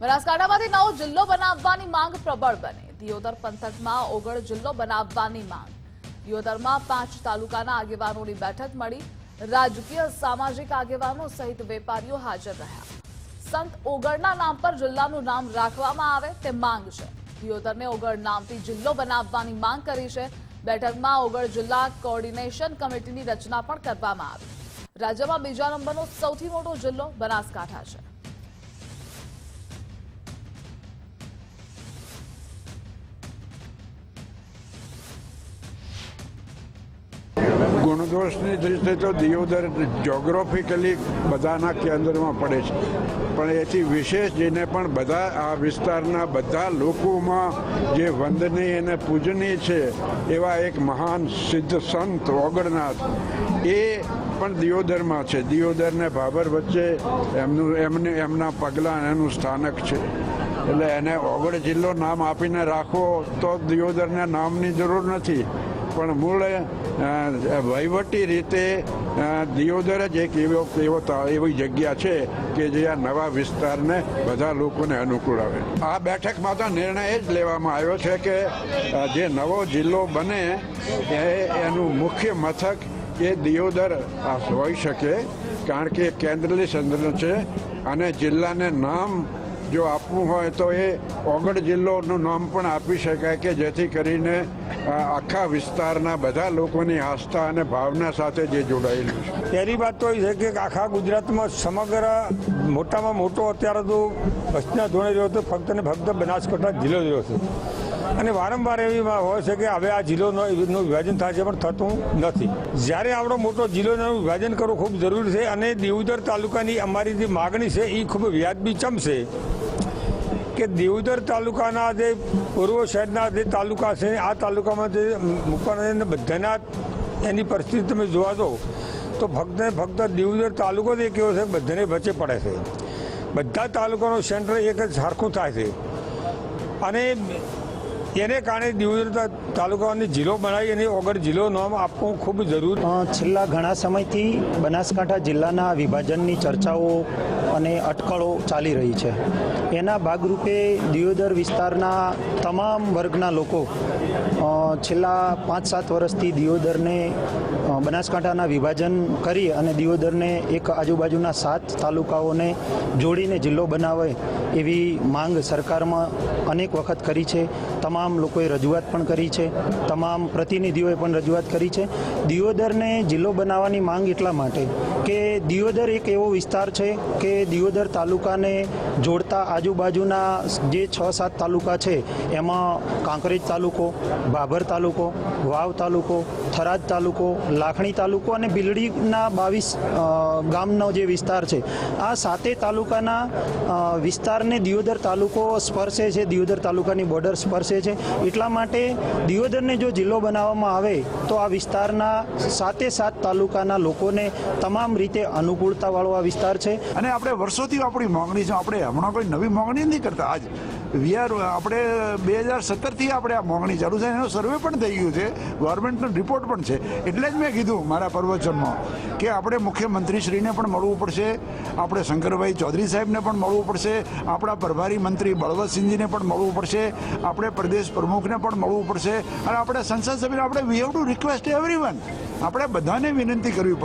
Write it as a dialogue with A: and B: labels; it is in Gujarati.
A: બનાસકાંઠામાંથી નવો જિલ્લો બનાવવાની માંગ પ્રબળ બની. દિયોદર પંથકમાં ઓગળ જિલ્લો બનાવવાની માંગ. દિયોદરમાં પાંચ તાલુકાના આગેવાનોની બેઠક મળી. રાજકીય, સામાજિક આગેવાનો સહિત વેપારીઓ હાજર રહ્યા. સંત ઓગળના નામ પર જિલ્લાનું નામ રાખવામાં આવે તે માંગ છે. દિયોદરને ઓગળ નામથી જિલ્લો બનાવવાની માંગ કરી છે. બેઠકમાં ઓગળ જિલ્લા કોઓર્ડિનેશન કમિટીની રચના પણ કરવામાં આવી. રાજ્યમાં બીજા નંબરનો સૌથી મોટો જિલ્લો બનાસકાંઠા છે.
B: ગુણદોષની દૃષ્ટિએ તો દિયોદર જોગ્રાફિકલી બધાના કેન્દ્રમાં પડે છે. પણ એથી વિશેષ જેને પણ બધા આ વિસ્તારના બધા લોકોમાં જે વંદનીય અને પૂજનીય છે, એવા એક મહાન સિદ્ધ સંત ઓગણનાથ, એ પણ દિયોદરમાં છે. દિયોદર ને ભાભર વચ્ચે એમનું, એમને, એમના પગલાં એનું સ્થાનક છે. એટલે એને ઓગળ જિલ્લો નામ આપીને રાખો તો દિયોદરના નામની જરૂર નથી. પણ મૂળ વહીવટી રીતે દિયોદર જ એક એવો એવો એવી જગ્યા છે કે જે આ નવા વિસ્તારને બધા લોકોને અનુકૂળ આવે. આ બેઠકમાં તો નિર્ણય જ લેવામાં આવ્યો છે કે જે નવો જિલ્લો બને એનું મુખ્ય મથક એ દિયોદર હોઈ શકે. કારણ કે કેન્દ્રની સંદર્ભ છે અને જિલ્લાને નામ જો આપવું હોય તો એ ઓગળ જિલ્લોનું નામ પણ આપી શકાય કે જેથી કરીને આખા વિસ્તારના બધા લોકોની આસ્થા અને ભાવના સાથે જે જોડાયેલું છે.
C: પહેલી વાત તો એ છે કે આખા ગુજરાતમાં સમગ્ર મોટામાં મોટો અત્યારે તો વસ્તીના ધોરણે રહ્યો તો ફક્ત ને ફક્ત બનાસકાંઠા જિલ્લો રહ્યો છે. અને વારંવાર એવી હોય છે કે હવે આ જિલ્લોનો વિભાજન થાય છે, પણ થતું નથી. જ્યારે આપણો મોટો જિલ્લોનું વિભાજન કરવું ખૂબ જરૂરી છે અને દેવદર તાલુકાની અમારી જે માગણી છે એ ખૂબ વ્યાજબી ચમશે કે દેવદર તાલુકાના જે પૂર્વ શહેરના જે તાલુકા છે, આ તાલુકામાં જે પણ બધાના એની પરિસ્થિતિ તમે જોવા દો તો ફક્ત ને ફક્ત દેવુદર તાલુકો જ એક એવો છે, બધાને વચ્ચે પડે છે. બધા તાલુકાનું સેન્ટર એક જ સરખું થાય છે. અને એને કારણે દીવ તાલુકાની જિલ્લો બનાવી અને વગર જિલ્લો નામ આપવું ખૂબ જરૂર.
D: છેલ્લા ઘણા સમયથી બનાસકાંઠા જિલ્લાના વિભાજનની ચર્ચાઓ અને અટકળો ચાલી રહી છે. એના ભાગરૂપે દિયોદર વિસ્તારના તમામ વર્ગના લોકો છેલ્લા પાંચ સાત વર્ષથી દિયોદરને બનાસકાંઠાના વિભાજન કરી અને દિયોદરને એક આજુબાજુના સાત તાલુકાઓને જોડીને જિલ્લો બનાવે એવી માંગ સરકારમાં અનેક વખત કરી છે. તમામ લોકોએ રજૂઆત પણ કરી છે. તમામ પ્રતિનિધિઓએ પણ રજૂઆત કરી છે. દિયોદરને જિલ્લો બનાવવાની માંગ એટલા માટે કે દિયોદર એક એવો વિસ્તાર છે કે દિયોદર તાલુકાને જોડતા આજુબાજુના જે છ સાત તાલુકા છે, એમાં કાંકરેજ તાલુકો ભાભર તાલુકો, વાવ તાલુકો, થરાદ તાલુકો, લાખણી તાલુકો અને બિલડીના બાવીસ ગામનો જે વિસ્તાર છે. આ સાતે તાલુકાના વિસ્તારને દિયોદર તાલુકો સ્પર્શે છે, દિયોદર તાલુકાની બોર્ડર સ્પર્શે છે. એટલા માટે દિયોદરને જો જિલ્લો બનાવવામાં આવે, તો આ વિસ્તારના સાતે સાત તાલુકાના લોકોને તમામ રીતે અનુકૂળતાવાળો આ વિસ્તાર છે.
E: અને આપણે વર્ષોથી આપણી માંગણી છે. આપણે હમણાં કોઈ નવી માંગણી નથી કરતા. આજ વી આપણે બે હજાર સત્તરથી આપણે આ માંગણી ચાલુ છે. એનો સર્વે પણ થઈ ગયું છે. ગવર્મેન્ટનો રિપોર્ટ પણ છે. એટલે જ મેં કીધું મારા પ્રવચનમાં કે આપણે મુખ્યમંત્રીશ્રીને પણ મળવું પડશે. આપણે શંકરભાઈ ચૌધરી સાહેબને પણ મળવું પડશે. આપણા પ્રભારી મંત્રી બળવંતસિંહજીને પણ મળવું પડશે. આપણે પ્રદેશ પ્રમુખને પણ મળવું પડશે. અને આપણે સંસદ સભ્યને આપણે we have to request every આપણે બધાને વિનંતી કરવી પડશે.